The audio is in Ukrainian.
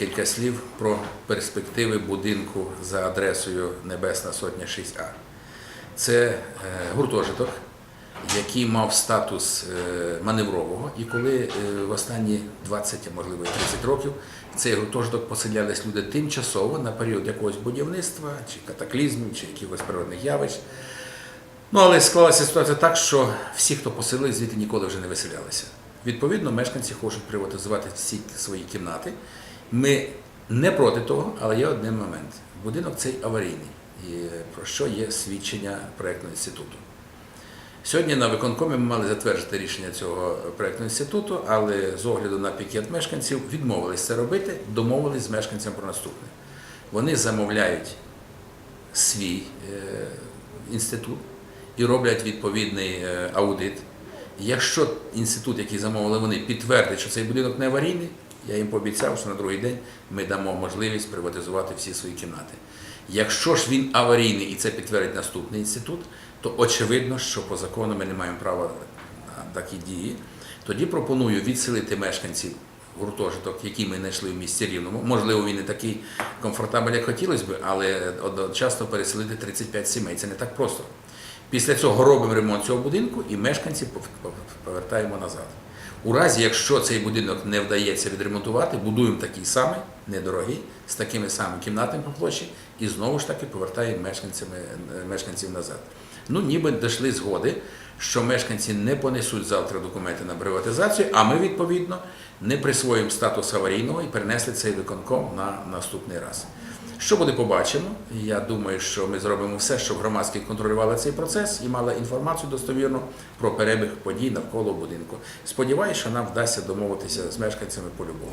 декілька слів про перспективи будинку за адресою Небесна Сотня 6А. Це е, гуртожиток, який мав статус е, маневрового, і коли е, в останні 20, а можливо 30 років цей гуртожиток поселялись люди тимчасово на період якогось будівництва, чи катаклізмів, чи якихось природних явищ. Ну, але склалася ситуація так, що всі, хто поселили, звідти ніколи вже не виселялися. Відповідно, мешканці хочуть приватизувати всі свої кімнати. Ми не проти того, але є один момент. Будинок цей аварійний, і про що є свідчення проєктного інституту. Сьогодні на виконкомі ми мали затвердити рішення цього проєктного інституту, але з огляду на пікет мешканців відмовились це робити, домовились з мешканцями про наступне. Вони замовляють свій е, інститут і роблять відповідний е, аудит. Якщо інститут, який замовили вони, підтвердить, що цей будинок не аварійний, я їм пообіцяв, що на другий день ми дамо можливість приватизувати всі свої кімнати. Якщо ж він аварійний і це підтвердить наступний інститут, то очевидно, що по закону ми не маємо права на такі дії. Тоді пропоную відселити мешканців гуртожиток, який ми знайшли в місті Рівному. Можливо, він не такий комфортабельний, як хотілося б, але одночасно переселити 35 сімей. Це не так просто. Після цього робимо ремонт цього будинку і мешканців повертаємо назад. У разі, якщо цей будинок не вдається відремонтувати, будуємо такий самий, недорогий, з такими самими кімнатами по площі, і знову ж таки повертаємо мешканців назад. Ну, ніби дійшли згоди, що мешканці не понесуть завтра документи на приватизацію, а ми, відповідно, не присвоїмо статус аварійного і перенесли цей виконком на наступний раз. Що буде, побачимо. Я думаю, що ми зробимо все, щоб громадські контролювали цей процес і мали інформацію достовірну про перебіг подій навколо будинку. Сподіваюся, що нам вдасться домовитися з мешканцями по-любому.